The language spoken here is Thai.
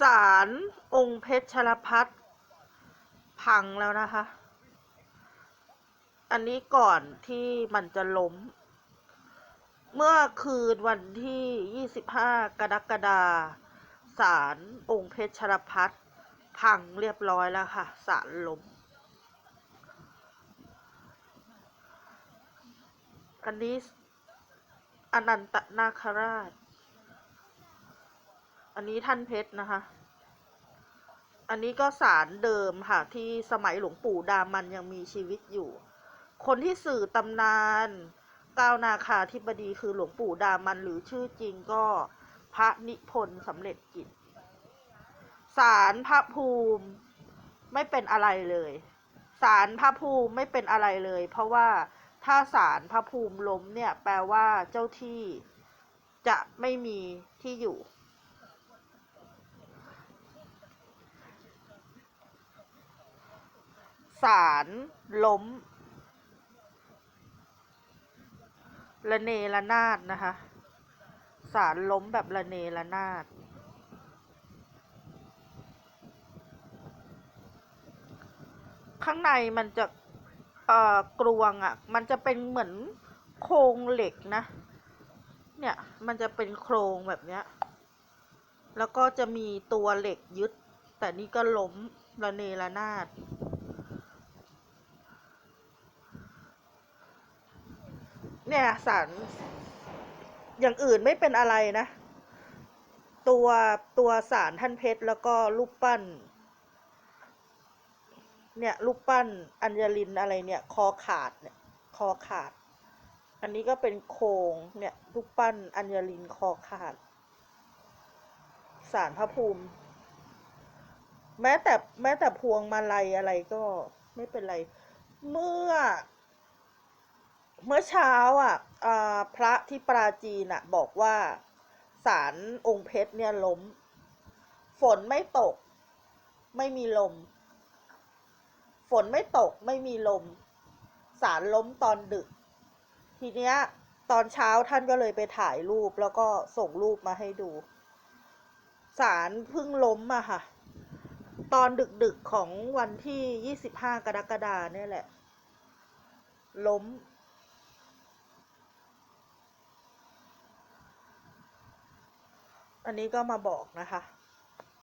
ศาลองค์เพชรพัฒน์พังแล้วนะคะ อันนี้ก่อนที่มันจะล้ม เมื่อคืนวันที่ 25 กรกฎาศาลองค์เพชรพัฒน์พังเรียบร้อยแล้วค่ะศาลล้ม อันนี้อนันตนาคราช อันนี้ท่านเพชรนะคะ อันนี้ก็สารเดิมค่ะ ที่สมัยหลวงปู่ดามันยังมีชีวิตอยู่ คนที่สื่อตำนานก้าวนาคาธิบดีคือหลวงปู่ดามันหรือชื่อจริงก็พระนิพนธ์สำเร็จกิจสารพระภูมิไม่เป็นอะไรเลยสารพระภูมิไม่เป็นอะไรเลย เพราะว่าถ้าสารพระภูมิล้มเนี่ยแปลว่าเจ้าที่จะไม่มีที่อยู่ สารล้ม ระเนระนาดนะคะ สารล้มแบบระเนระนาด ข้างในมันจะเอ่อกรวงอะ่ะ มันจะเป็นเหมือนโครงเหล็กนะ เนี่ย มันจะเป็นโครงแบบเนี้ย แล้วก็จะมีตัวเหล็กยึด แต่นี่ก็ล้มระเนระนาด เนี่ยสารอย่างอื่นไม่เป็นอะไรนะ ตัวตัวสารท่านเพชรแล้วก็รูปปั้น เนี่ยรูปปั้นอัญลินอะไรเนี่ย คอขาดเนี่ยคอขาด อันนี้ก็เป็นโครงเนี่ยรูปปั้นอัญลินคอขาดสารพระภูมิ แม้แต่แม้แต่พวงมาลัยอะไรก็ไม่เป็นไร เมื่อ เมื่อเช้าอะพระที่ปราจีนอะ บอกว่าสารองค์เพชรเนี่ยล้ม ฝนไม่ตก ไม่มีลม ฝนไม่ตกไม่มีลมสารล้มตอนดึก ทีเนี้ย ตอนเช้าท่านก็เลยไปถ่ายรูปแล้วก็ส่งรูปมาให้ดูสารเพิ่งล้มอะค่ะ ตอนดึกๆของวันที่25กรกฎาเนี่ยแหละ ล้ม อันนี้ก็มาบอกนะคะ